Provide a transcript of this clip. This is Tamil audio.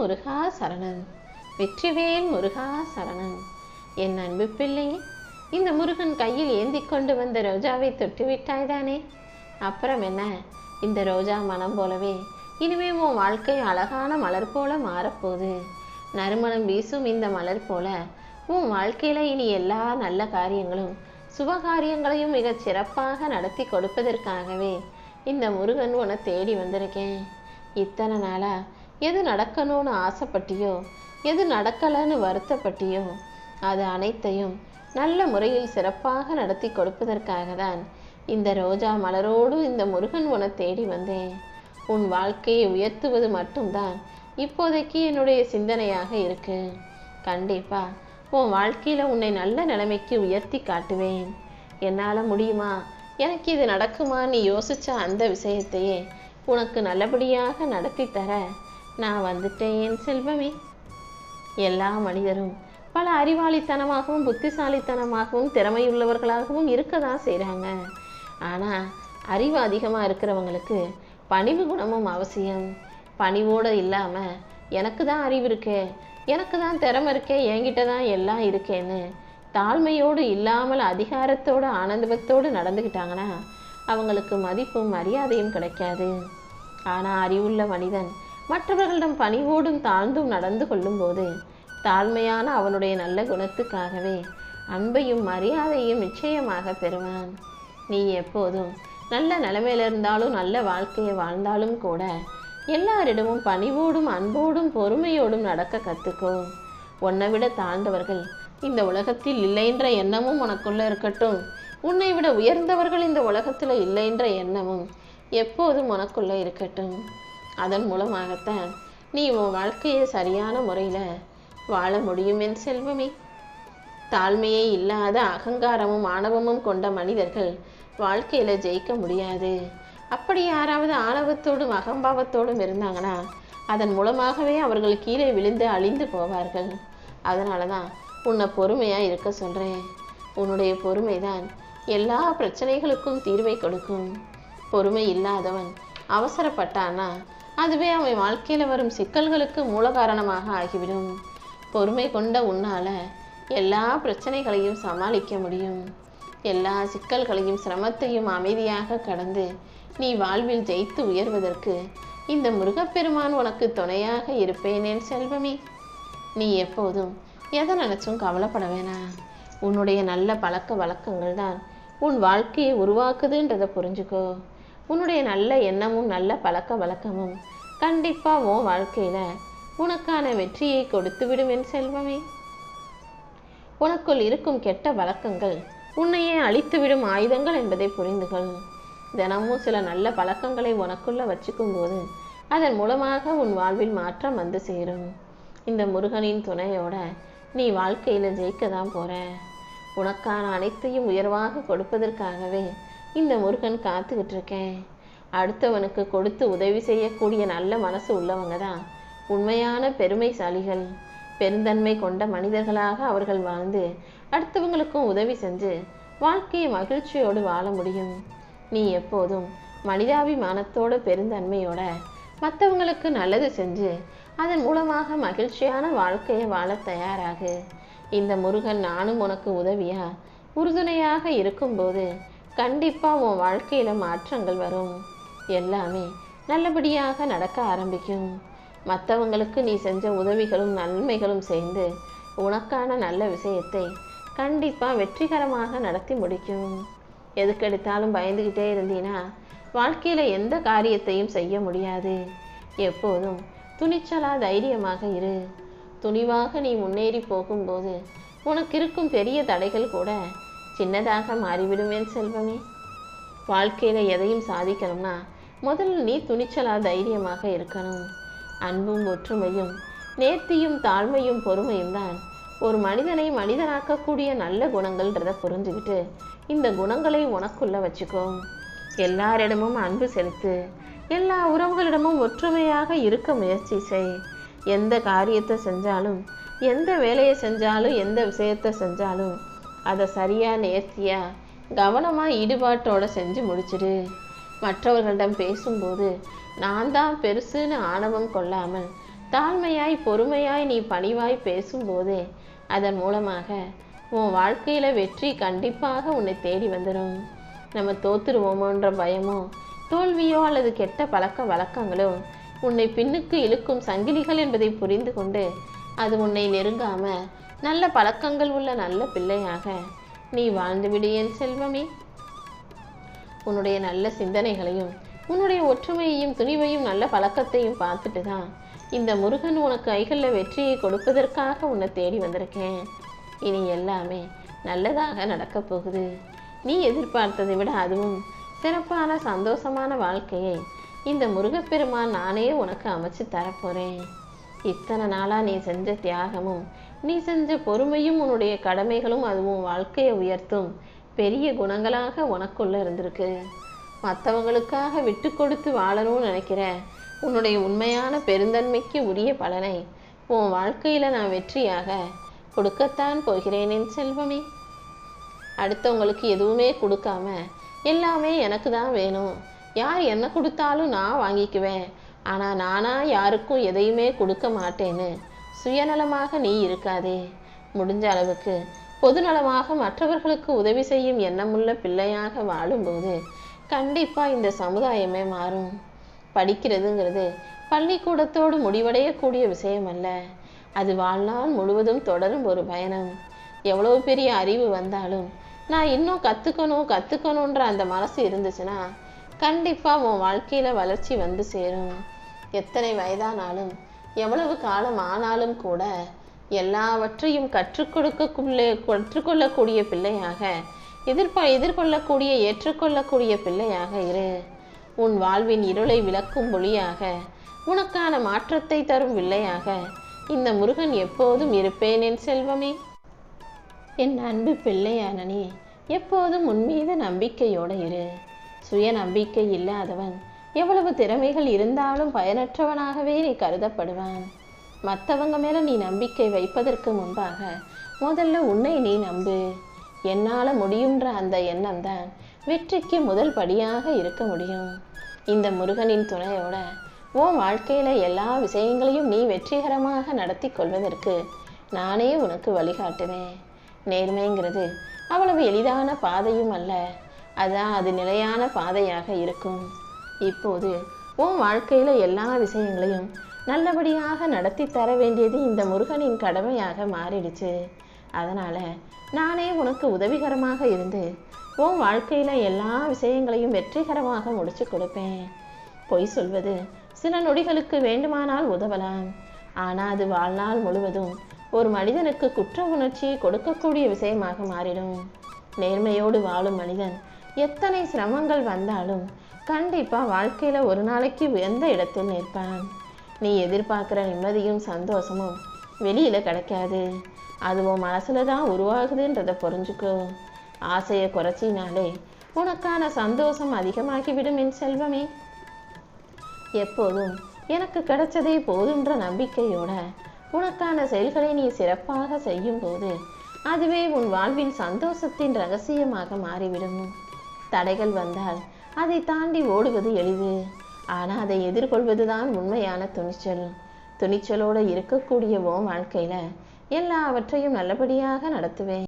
முருகா சரணன் வெற்றிவேல் முருகா சரணன் என் அன்பு பிள்ளையே இந்த முருகன் கையில் ஏந்தி கொண்டு வந்த ரோஜாவை தொட்டு விட்டாய்தானே அப்புறம் என்ன? இந்த ரோஜா மனம் போலவே இனிமே உன் வாழ்க்கை அழகான மலர் போல மாறப்போகுது. நறுமணம் வீசும் இந்த மலர் போல உன் வாழ்க்கையில இனி எல்லா நல்ல காரியங்களும் சுப காரியங்களையும் மிகச் சிறப்பாக நடத்தி கொடுப்பதற்காகவே இந்த முருகன் உன்னை தேடி வந்திருக்கேன். இத்தனை நாளா எது நடக்கணும்னு ஆசைப்பட்டியோ எது நடக்கலைன்னு வருத்தப்பட்டியோ அது அனைத்தையும் நல்ல முறையில் சிறப்பாக நடத்தி கொடுப்பதற்காக தான் இந்த ரோஜா மலரோடு இந்த முருகன் உன தேடி வந்தேன். உன் வாழ்க்கையை உயர்த்துவது மட்டும்தான் இப்போதைக்கு என்னுடைய சிந்தனையாக இருக்கு. கண்டிப்பா உன் வாழ்க்கையில உன்னை நல்ல நிலைமைக்கு உயர்த்தி காட்டுவேன். என்னால் முடியுமா? எனக்கு இது நடக்குமா நீ யோசிச்ச அந்த விஷயத்தையே உனக்கு நல்லபடியாக நடத்தி தர நான் வந்துட்டேன் என் செல்வமே. எல்லா மனிதரும் பல அறிவாளித்தனமாகவும் புத்திசாலித்தனமாகவும் திறமையுள்ளவர்களாகவும் இருக்க தான் செய்கிறாங்க ஆனால் அறிவு அதிகமாக இருக்கிறவங்களுக்கு பணிவு குணமும் அவசியம். பணிவோடு இல்லாமல் எனக்கு தான் அறிவு இருக்கே எனக்கு தான் திறமை இருக்கே என்கிட்ட தான் எல்லாம் இருக்கேன்னு தாழ்மையோடு இல்லாமல் அதிகாரத்தோடு ஆனந்தத்தோடு நடந்துக்கிட்டாங்கன்னா அவங்களுக்கு மதிப்பும் மரியாதையும் கிடைக்காது. ஆனால் அறிவுள்ள மனிதன் மற்றவர்களிடம் பணிவோடும் தாழ்ந்தும் நடந்து கொள்ளும்போது தாழ்மையான அவனுடைய நல்ல குணத்துக்காகவே அன்பையும் மரியாதையும் நிச்சயமாக பெறுவான். நீ எப்போதும் நல்ல நிலைமையில இருந்தாலும் நல்ல வாழ்க்கையை வாழ்ந்தாலும் கூட எல்லாரிடமும் பணிவோடும் அன்போடும் பொறுமையோடும் நடக்க கற்றுக்கோ உன்னை விட தாழ்ந்தவர்கள் இந்த உலகத்தில் இல்லைன்ற எண்ணமும் உனக்குள்ள இருக்கட்டும். உன்னை விட உயர்ந்தவர்கள் இந்த உலகத்தில் இல்லைன்ற எண்ணமும் எப்போதும் உனக்குள்ள இருக்கட்டும். அதன் மூலமாகத்தான் நீ உன் வாழ்க்கையை சரியான முறையில் வாழ முடியும் என் செல்வமே. தாழ்மையே இல்லாத அகங்காரமும் ஆணவமும் கொண்ட மனிதர்கள் வாழ்க்கையில் ஜெயிக்க முடியாது. அப்படி யாராவது ஆணவத்தோடும் அகம்பாவத்தோடும் இருந்தாங்கன்னா அதன் மூலமாகவே அவர்கள் கீழே விழுந்து அழிந்து போவார்கள். அதனால தான் உன்னை பொறுமையாக இருக்க சொல்கிறேன் உன்னுடைய பொறுமை தான் எல்லா பிரச்சனைகளுக்கும் தீர்வை கொடுக்கும். பொறுமை இல்லாதவன் அவசரப்பட்டான்னா அதுவே அவன் வாழ்க்கையில் வரும் சிக்கல்களுக்கு மூல காரணமாக ஆகிவிடும். பொறுமை கொண்ட உன்னால் எல்லா பிரச்சனைகளையும் சமாளிக்க முடியும். எல்லா சிக்கல்களையும் சிரமத்தையும் அமைதியாக கடந்து நீ வாழ்வில் ஜெயித்து உயர்வதற்கு இந்த முருகப்பெருமான் உனக்கு துணையாக இருப்பேனேன் செல்வமே. நீ எப்போதும் எதை நினச்சும் கவலைப்பட வேணாம் உன்னுடைய நல்ல பழக்க வழக்கங்கள் தான் உன் வாழ்க்கையை உருவாக்குதுன்றதை புரிஞ்சுக்கோ. உன்னுடைய நல்ல எண்ணமும் நல்ல பழக்க வழக்கமும் கண்டிப்பா உன் வாழ்க்கையில உனக்கான வெற்றியை கொடுத்து விடும் என் செல்வமே. உனக்குள் இருக்கும் கெட்ட வழக்கங்கள் உன்னையே அழித்துவிடும் ஆயுதங்கள் என்பதை புரிந்து கொள். தினமும் சில நல்ல பழக்கங்களை உனக்குள்ள வச்சுக்கும் போது அதன் மூலமாக உன் வாழ்வில் மாற்றம் வந்து சேரும். இந்த முருகனின் துணையோட நீ வாழ்க்கையில ஜெயிக்க தான் போற. உனக்கான அனைத்தையும் உயர்வாக கொடுப்பதற்காகவே இந்த முருகன் காத்துக்கிட்டு இருக்கேன். அடுத்தவனுக்கு கொடுத்து உதவி செய்யக்கூடிய நல்ல மனசு உள்ளவங்க தான் உண்மையான பெருமைசாலிகள். பெருந்தன்மை கொண்ட மனிதர்களாக அவர்கள் வாழ்ந்து அடுத்தவங்களுக்கும் உதவி செஞ்சு வாழ்க்கையை மகிழ்ச்சியோடு வாழ முடியும். நீ எப்போதும் மனிதாபிமானத்தோட பெருந்தன்மையோட மற்றவங்களுக்கு நல்லது செஞ்சு அதன் மூலமாக மகிழ்ச்சியான வாழ்க்கையை வாழ தயாராகு. இந்த முருகன் நானும் உனக்கு உதவியா? உறுதுணையாக இருக்கும்போது கண்டிப்பாக உன் வாழ்க்கையில் மாற்றங்கள் வரும். எல்லாமே நல்லபடியாக நடக்க ஆரம்பிக்கும். மற்றவங்களுக்கு நீ செஞ்ச உதவிகளும் நன்மைகளும் சேர்ந்து உனக்கான நல்ல விஷயத்தை கண்டிப்பாக வெற்றிகரமாக நடத்தி முடிக்கும். எதுக்கெடுத்தாலும் பயந்துக்கிட்டே இருந்தீன்னா வாழ்க்கையில் எந்த காரியத்தையும் செய்ய முடியாது. எப்போதும் துணிச்சலா தைரியமாக இரு. துணிவாக நீ முன்னேறி போகும்போது உனக்கு இருக்கும் பெரிய தடைகள் கூட சின்னதாக மாறிவிடுவேன் செல்வமே. வாழ்க்கையில் எதையும் சாதிக்கணும்னா முதல்ல நீ துணிச்சலா தைரியமாக இருக்கணும். அன்பும் ஒற்றுமையும் நேர்த்தியும் தாழ்மையும் பொறுமையும் தான். ஒரு மனிதனை மனிதனாக்கக்கூடிய நல்ல குணங்கள்ன்றத புரிஞ்சுக்கிட்டு இந்த குணங்களை உனக்குள்ள வச்சுக்கோ. எல்லாரிடமும் அன்பு செலுத்து. எல்லா உறவுகளிடமும் ஒற்றுமையாக இருக்க முயற்சி செய். எந்த காரியத்தை செஞ்சாலும் எந்த வேலையை செஞ்சாலும் எந்த விஷயத்தை செஞ்சாலும் அதை சரியாக நேர்த்தியாக கவனமாக ஈடுபாட்டோடு செஞ்சு முடிச்சிடு. மற்றவர்களிடம் பேசும்போது நான் தான் பெருசுன்னு ஆணவம் கொள்ளாமல் தாழ்மையாய் பொறுமையாய் நீ பணிவாய் பேசும்போது அதன் மூலமாக உன் வாழ்க்கையில் வெற்றி கண்டிப்பாக உன்னை தேடி வந்துடும் நம்ம தோத்துருவோமோன்ற பயமோ தோல்வியோ அல்லது கெட்ட பழக்க வழக்கங்களோ உன்னை பின்னுக்கு இழுக்கும் சங்கிலிகள் என்பதை புரிந்து கொண்டு அது உன்னை நெருங்காம நல்ல பழக்கங்கள் உள்ள நல்ல பிள்ளையாக நீ வாழ்ந்துவிடு என் செல்வமே. உன்னுடைய நல்ல சிந்தனைகளையும் உன்னுடைய ஒற்றுமையையும் துணிவையும் நல்ல பழக்கத்தையும் பார்த்துட்டு தான் இந்த முருகன் உனக்கு கைகளில் வெற்றியை கொடுப்பதற்காக உன்னை தேடி வந்திருக்கேன். இனி எல்லாமே நல்லதாக நடக்கப் போகுது. நீ எதிர்பார்த்ததை விட அதுவும் சிறப்பான சந்தோஷமான வாழ்க்கையை இந்த முருகப்பெருமான் நானே உனக்கு அமைச்சு தரப்போறேன். இத்தனை நாளா நீ செஞ்ச தியாகமும் நீ செஞ்ச பொறுமையும் உன்னுடைய கடமைகளும் அதுவும் வாழ்க்கையை உயர்த்தும். பெரிய குணங்களாக உனக்குள்ளே இருந்திருக்கு. மற்றவங்களுக்காக விட்டு கொடுத்து வாழணும்னு நினைக்கிற உன்னுடைய உண்மையான பெருந்தன்மைக்கு உரிய பலனை உன் வாழ்க்கையில் நான் வெற்றியாக கொடுக்கத்தான் போகிறேன் என் செல்வமே. அடுத்தவங்களுக்கு எதுவுமே கொடுக்காம எல்லாமே எனக்கு தான் வேணும். யார் என்ன கொடுத்தாலும் நான் வாங்கிக்குவேன். ஆனால் நானாக யாருக்கும் எதையுமே கொடுக்க மாட்டேன்னு சுயநலமாக நீ இருக்காதே. முடிஞ்ச அளவுக்கு பொதுநலமாக மற்றவர்களுக்கு உதவி செய்யும் எண்ணமுள்ள பிள்ளையாக வாழும்போது கண்டிப்பா இந்த சமுதாயமே மாறும். படிக்கிறதுங்கிறது பள்ளிக்கூடத்தோடு முடிவடையக்கூடிய விஷயம் அல்ல அது வாழ்நாள் முழுவதும் தொடரும் ஒரு பயணம். எவ்வளவு பெரிய அறிவு வந்தாலும் நான் இன்னும் கத்துக்கணும் கற்றுக்கணுன்ற அந்த மனசு இருந்துச்சுன்னா கண்டிப்பா உன் வாழ்க்கையில வளர்ச்சி வந்து சேரும். எத்தனை வயதானாலும் எவ்வளவு காலம் ஆனாலும் கூட எல்லாவற்றையும் கற்றுக் கொடுக்கக்குள்ளே கற்றுக்கொள்ளக்கூடிய பிள்ளையாக எதிர்ப எதிர்கொள்ளக்கூடிய ஏற்றுக்கொள்ளக்கூடிய பிள்ளையாக இரு. உன் வாழ்வின் இருளை விளக்கும் ஒளியாக உனக்கான மாற்றத்தை தரும் வில்லையாக இந்த முருகன் எப்போதும் இருப்பேன் என் செல்வமே. என் அன்பு பிள்ளையானனே எப்போதும் உன் மீது நம்பிக்கையோடு இரு. சுய நம்பிக்கை இல்லாதவன் எவ்வளவு திறமைகள் இருந்தாலும் பயனற்றவனாகவே நீ கருதப்படுவான். மற்றவங்க மேலே நீ நம்பிக்கை வைப்பதற்கு முன்பாக முதல்ல உன்னை நீ நம்பு. என்னால் முடியுன்ற அந்த எண்ணம் தான் வெற்றிக்கு முதல் படியாக இருக்க முடியும். இந்த முருகனின் துணையோட உன் வாழ்க்கையில் எல்லா விஷயங்களையும் நீ வெற்றிகரமாக நடத்தி கொள்வதற்கு நானே உனக்கு வழிகாட்டுவேன். நேர்மைங்கிறது அவ்வளவு எளிதான பாதையும் அல்ல. அதான் அது நிலையான பாதையாக இருக்கும். இப்போது உன் வாழ்க்கையில் எல்லா விஷயங்களையும் நல்லபடியாக நடத்தி தர வேண்டியது இந்த முருகனின் கடமையாக மாறிடுச்சு. அதனால் நானே உனக்கு உதவிகரமாக இருந்து உன் வாழ்க்கையில் எல்லா விஷயங்களையும் வெற்றிகரமாக முடிச்சு கொடுப்பேன். பொய் சொல்வது சில நொடிகளுக்கு வேண்டுமானால் உதவலாம். ஆனால் அது வாழ்நாள் முழுவதும் ஒரு மனிதனுக்கு குற்ற உணர்ச்சியை கொடுக்கக்கூடிய விஷயமாக மாறிடும். நேர்மையோடு வாழும் மனிதன் எத்தனை சிரமங்கள் வந்தாலும் கண்டிப்பாக வாழ்க்கையில் ஒரு நாளைக்கு எந்த இடத்தில் நிற்பான். நீ எதிர்பார்க்கிற நிம்மதியும் சந்தோஷமும் வெளியில கிடைக்காது. அது உன் மனசில் தான் உருவாகுதுன்றதை புரிஞ்சுக்கோ. ஆசையை குறைச்சினாலே உனக்கான சந்தோஷம் அதிகமாகிவிடும் என் செல்வமே. எப்போதும் எனக்கு கிடைச்சதே போதுன்ற நம்பிக்கையோட உனக்கான செயல்களை நீ சிறப்பாக செய்யும் போது அதுவே உன் வாழ்வின் சந்தோஷத்தின் ரகசியமாக மாறிவிடும். தடைகள் வந்தால் அதை தாண்டி ஓடுவது எளிது. ஆனா அதை எதிர்கொள்வதுதான் உண்மையான துணிச்சல். துணிச்சலோட இருக்கக்கூடியவோ வாழ்க்கையில் வாழ்க்கையில எல்லாவற்றையும் நல்லபடியாக நடத்துவேன்.